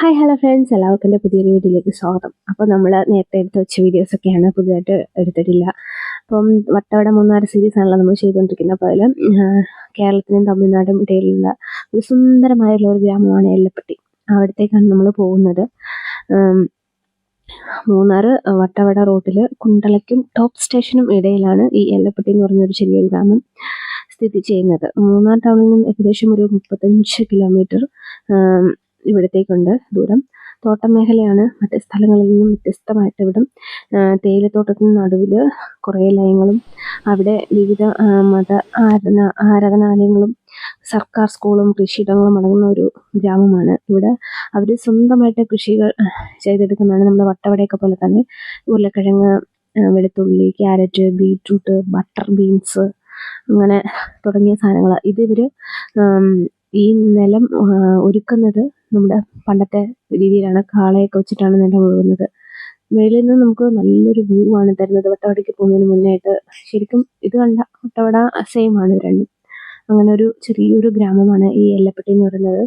Hi hello friends എല്ലാവർക്കും എന്റെ പുതിയൊരു വീഡിയോയിലേക്ക് സ്വാഗതം. അപ്പോൾ നമ്മൾ നേരത്തെ എടുത്ത് വെച്ച വീഡിയോസൊക്കെയാണ് പുതിയതായിട്ട് എടുത്തിട്ടില്ല. അപ്പം വട്ടവട മൂന്നാറ് സീരീസ് ആണല്ലോ നമ്മൾ ചെയ്തുകൊണ്ടിരിക്കുന്നത്. അപ്പോൾ അതിൽ കേരളത്തിനും തമിഴ്നാടും ഇടയിലുള്ള ഒരു സുന്ദരമായുള്ള ഒരു ഗ്രാമമാണ് എല്ലപ്പെട്ടി. അവിടത്തേക്കാണ് നമ്മൾ പോകുന്നത്. മൂന്നാറ് വട്ടവട റോട്ടിൽ കുണ്ടളയ്ക്കും ടോപ്പ് സ്റ്റേഷനും ഇടയിലാണ് ഈ എല്ലപ്പെട്ടി എന്ന് പറഞ്ഞൊരു ചെറിയൊരു ഗ്രാമം സ്ഥിതി ചെയ്യുന്നത്. മൂന്നാർ ടൗണിൽ നിന്നും ഏകദേശം ഒരു മുപ്പത്തഞ്ച് കിലോമീറ്റർ ഇവിടത്തേക്കുണ്ട് ദൂരം. തോട്ടം മേഖലയാണ്. മറ്റ് സ്ഥലങ്ങളിൽ നിന്നും വ്യത്യസ്തമായിട്ട് ഇവിടം. തേയിലത്തോട്ടത്തിന് നടുവിൽ കുറേ ലയങ്ങളും അവിടെ വിവിധ മത ആരാധന ആരാധനാലയങ്ങളും സർക്കാർ സ്കൂളും കൃഷിയിടങ്ങളും അടങ്ങുന്ന ഒരു ഗ്രാമമാണ് ഇവിടെ. അവർ സ്വന്തമായിട്ട് കൃഷികൾ ചെയ്തെടുക്കുന്നതാണ് നമ്മുടെ വട്ടവടയൊക്കെ പോലെ തന്നെ. ഉരുളക്കിഴങ്ങ് വെളുത്തുള്ളി ക്യാരറ്റ് ബീറ്റ്റൂട്ട് ബട്ടർ ബീൻസ് അങ്ങനെ തുടങ്ങിയ സാധനങ്ങൾ ഇത് ഇവർ ഈ നിലം ഒരുക്കുന്നത് നമ്മുടെ പണ്ടത്തെ രീതിയിലാണ്. കാളയൊക്കെ വെച്ചിട്ടാണ് നിലം ഉഴുന്നത് മേളിൽ നിന്ന് നമുക്ക് നല്ലൊരു വ്യൂ ആണ് തരുന്നത്. വട്ടവടയ്ക്ക് പോകുന്നതിന് മുന്നായിട്ട്. ശരിക്കും ഇത് കണ്ട വട്ടവട സെയിം ആണ് രണ്ടും. അങ്ങനെ ഒരു ചെറിയൊരു ഗ്രാമമാണ് ഈ എല്ലപ്പെട്ടി എന്ന് പറയുന്നത്.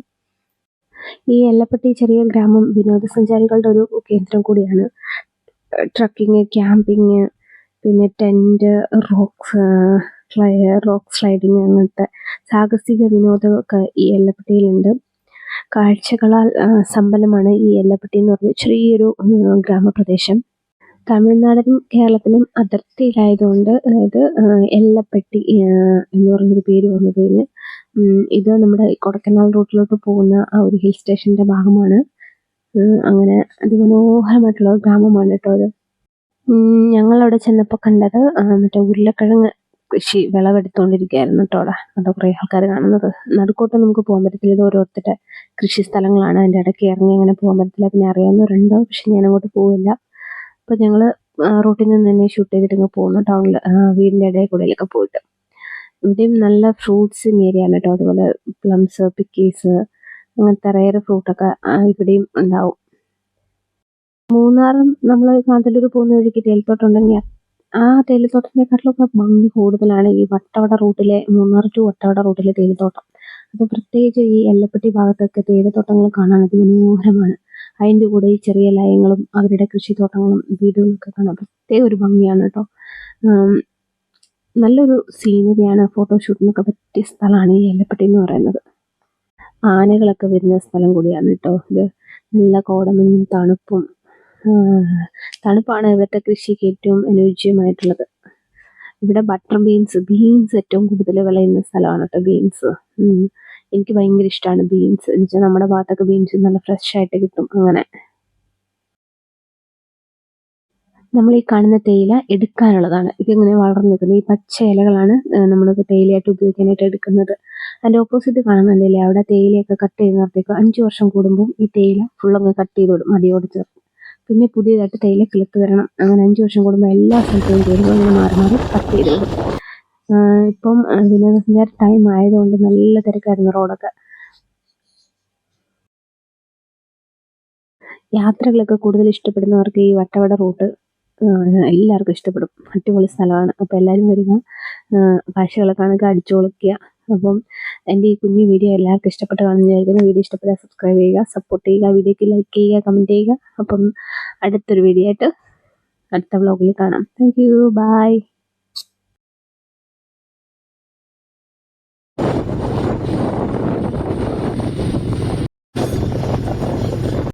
ഈ എല്ലപ്പെട്ടി ചെറിയ ഗ്രാമം വിനോദസഞ്ചാരികളുടെ ഒരു കേന്ദ്രം കൂടിയാണ്. ട്രക്കിങ് ക്യാമ്പിങ് പിന്നെ ടെന്റ് റോക്സ് റോക്ക് സ്ലൈഡിങ് അങ്ങനത്തെ സാഹസിക വിനോദമൊക്കെ ഈ എല്ലപ്പെട്ടിയിലുണ്ട്. കാഴ്ചകളാൽ സമ്പന്നമാണ് ഈ എല്ലപ്പെട്ടി എന്ന് പറഞ്ഞ ചെറിയൊരു ഗ്രാമപ്രദേശം. തമിഴ്നാടിനും കേരളത്തിനും അതിർത്തിയിലായതുകൊണ്ട് അതായത് എല്ലപ്പെട്ടി എന്ന് പറഞ്ഞൊരു പേര് വന്നതിന് ഇത് നമ്മുടെ കൊടക്കനാൽ റൂട്ടിലോട്ട് പോകുന്ന ആ ഒരു ഹിൽ സ്റ്റേഷന്റെ ഭാഗമാണ്. അങ്ങനെ അതിമനോഹരമായിട്ടുള്ള ഗ്രാമമാണ് കേട്ടോ അത്. ഞങ്ങളവിടെ ചെന്നപ്പോൾ കണ്ടത് മറ്റേ ഉരുളക്കിഴങ്ങ് കൃഷി വിളവെടുത്തുകൊണ്ടിരിക്കുകയായിരുന്നു കേട്ടോ അവിടെ അവിടെ കുറേ ആൾക്കാർ കാണുന്നത്. നടുക്കോട്ട് നമുക്ക് പോകാൻ പറ്റത്തില്ല. ഇത് ഓരോരുത്തരുടെ കൃഷി സ്ഥലങ്ങളാണ്. അതിന്റെ ഇടയ്ക്ക് ഇറങ്ങി അങ്ങനെ പോകാൻ പറ്റത്തില്ല. പിന്നെ അറിയാവുന്നവരുണ്ടോ പക്ഷെ ഞാൻ അങ്ങോട്ട് പോവില്ല. അപ്പോൾ ഞങ്ങൾ റൂട്ടിൽ നിന്ന് തന്നെ ഷൂട്ട് ചെയ്തിട്ട് പോകുന്നു ടൗണിൽ വീടിന്റെ ഇടയിൽ കൂടെയൊക്കെ പോയിട്ട്. ഇവിടെയും നല്ല ഫ്രൂട്ട്സിങ് ഏരിയ ആണ് കേട്ടോ അതുപോലെ പ്ലംസ് പിക്കീസ് അങ്ങനത്തെ റയർ ഫ്രൂട്ടൊക്കെ ഇവിടെയും ഉണ്ടാവും. മൂന്നാറും നമ്മൾ കാന്തല്ലൂർ പോകുന്ന വഴിക്ക് തേയിലത്തോട്ടമുണ്ടെങ്കിൽ ആ തേയിലത്തോട്ടത്തിനെക്കാട്ടിലൊക്കെ ഭംഗി കൂടുതലാണ് ഈ വട്ടവട റൂട്ടിലെ മൂന്നാർ ടു വട്ടവട റൂട്ടിലെ തേയിലത്തോട്ടം. അപ്പോൾ പ്രത്യേകിച്ച് ഈ എല്ലപ്പെട്ടി ഭാഗത്തൊക്കെ തേയിലത്തോട്ടങ്ങൾ കാണാൻ അതിമനോഹരമാണ്. അതിന്റെ കൂടെ ഈ ചെറിയ ലയങ്ങളും അവരുടെ കൃഷിത്തോട്ടങ്ങളും ഒക്കെ കാണാൻ പ്രത്യേക ഒരു ഭംഗിയാണ് കേട്ടോ. നല്ലൊരു സീനറിയാണ് ഫോട്ടോഷൂട്ടിനൊക്കെ പറ്റിയ സ്ഥലമാണ് ഈ എല്ലപ്പെട്ടി എന്ന് പറയുന്നത്. ആനകളൊക്കെ വരുന്ന സ്ഥലം കൂടിയാണ് കേട്ടോ ഇത്. നല്ല കോടമഞ്ഞും തണുപ്പും തണുപ്പാണ് ഇവിടുത്തെ കൃഷിക്ക് ഏറ്റവും അനുയോജ്യമായിട്ടുള്ളത്. ഇവിടെ ബട്ടർ ബീൻസ് ബീൻസ് ഏറ്റവും കൂടുതൽ വിളയുന്ന സ്ഥലമാണ് കേട്ടോ ബീൻസ് എനിക്ക് ഭയങ്കര ഇഷ്ടമാണ് ബീൻസ് എന്നുവെച്ചാൽ നമ്മുടെ ഭാഗത്തൊക്കെ ബീൻസ് നല്ല ഫ്രഷ് ആയിട്ട് കിട്ടും അങ്ങനെ. നമ്മൾ ഈ കാണുന്ന തേയില എടുക്കാനുള്ളതാണ്. ഇതിങ്ങനെ വളർന്നു നിൽക്കുന്നത്? ഈ പച്ച ഇലകളാണ് നമ്മൾ തേയിലയായിട്ട് ഉപയോഗിക്കാനായിട്ട് എടുക്കുന്നത്. അതിന്റെ ഓപ്പോസിറ്റ് കാണുന്നുണ്ടല്ലേ? അവിടെ തേയിലയൊക്കെ കട്ട് ചെയ്ത് ചെയ്യുന്നിടത്തേക്ക് അഞ്ച് വർഷം കൂടുമ്പോൾ ഈ തേയില ഫുള്ളങ്ങ് കട്ട് ചെയ്ത് വിടും മടിയോട് ചേർത്ത്. പിന്നെ പുതിയതായിട്ട് തൈല കിളുത്ത് വരണം. അങ്ങനെ അഞ്ച് വർഷം കൂടുമ്പോൾ എല്ലാ സ്ഥലത്തും ചെയ്യുമ്പോൾ ഇങ്ങനെ മാറി മാറി കട്ട് ചെയ്ത്. കൊടുക്കും ഇപ്പം വിനോദസഞ്ചാര ടൈം ആയതുകൊണ്ട് നല്ല തിരക്കായിരുന്നു റോഡൊക്കെ. യാത്രകളൊക്കെ കൂടുതൽ ഇഷ്ടപ്പെടുന്നവർക്ക് ഈ വട്ടവട റൂട്ട് എല്ലാവർക്കും ഇഷ്ടപ്പെടും. അടിപൊളി സ്ഥലമാണ്. അപ്പോൾ എല്ലാവരും വരിക. കാഴ്ചകളൊക്കെ കാണുക അടിച്ചു പൊളിക്കുക അപ്പം എന്റെ ഈ കുഞ്ഞു വീഡിയോ എല്ലാവർക്കും ഇഷ്ടപ്പെട്ട് കാണുന്ന വിചാരിക്കുന്നു വീഡിയോ ഇഷ്ടപ്പെട്ടാൽ സബ്സ്ക്രൈബ് ചെയ്യുക സപ്പോർട്ട് ചെയ്യുക വീഡിയോക്ക് ലൈക്ക് ചെയ്യുക കമന്റ് ചെയ്യുക. അപ്പം അടുത്തൊരു വീഡിയോ ആയിട്ട് അടുത്ത വ്ളോഗിൽ കാണാം. Thank you by